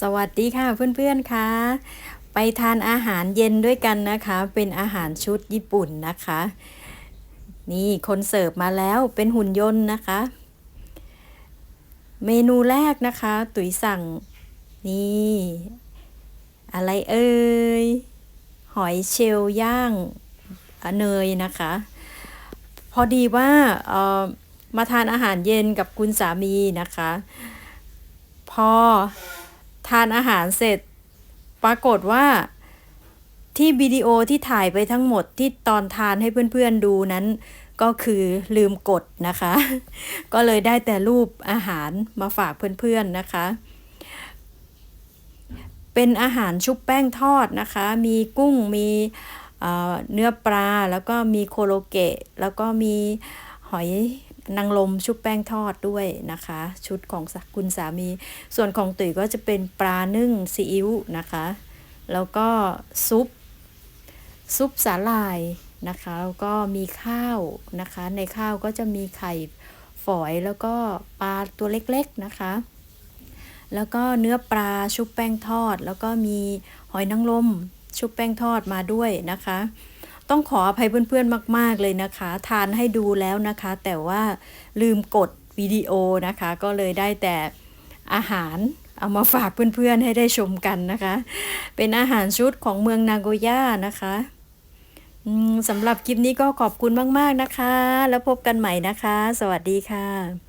สวัสดีค่ะเพื่อนๆค่ะ ไปทานอาหารเย็นด้วยกันนะคะ เป็นอาหารชุดญี่ปุ่นนะคะ นี่คนเสิร์ฟมาแล้วเป็นหุ่นยนต์นะคะ เมนูแรกนะคะ ตุ๋ยสั่งนี่ อะไรเอ่ยหอยเชลล์ย่างเนยนะคะ พอดีว่าเออมาทานอาหารเย็นกับคุณสามีนะคะ พอ ทานอาหารเสร็จ ปรากฏว่าที่วิดีโอที่ถ่ายไปทั้งหมดที่ตอนทานให้เพื่อนๆดูนั้น ก็คือลืมกดนะคะ ก็เลยได้แต่รูปอาหารมาฝากเพื่อนๆนะคะ เป็นอาหารชุบแป้งทอดนะคะ มีกุ้งมีเอ่อเนื้อปลาแล้วก็มีโคโลเกะ แล้วก็มีหอย นางรมชุบแป้งทอดด้วยนะคะ ชุดของคุณสามี ส่วนของตุ๋ยก็จะเป็นปลานึ่งซีอิ๊วนะคะ แล้วก็ซุป ซุปสาหร่ายนะคะแล้วก็มีข้าวนะคะ ในข้าวก็จะมีไข่ฝอยแล้วก็ปลาตัวเล็กๆนะคะ แล้วก็เนื้อปลาชุบแป้งทอด แล้วก็มีหอยนางรมชุบแป้งทอดมาด้วยนะคะ ต้องขออภัยเพื่อนๆมาก ๆเลยนะคะ ทานให้ดูแล้วนะคะ แต่ว่าลืมกดวิดีโอนะคะ ก็เลยได้แต่อาหารเอามาฝากเพื่อนๆให้ได้ชมกันนะคะ เป็นอาหารชุดของเมืองนาโกย่านะคะสำหรับคลิปนี้ก็ขอบคุณมาก ๆนะคะ แล้วพบกันใหม่นะคะ สวัสดีค่ะ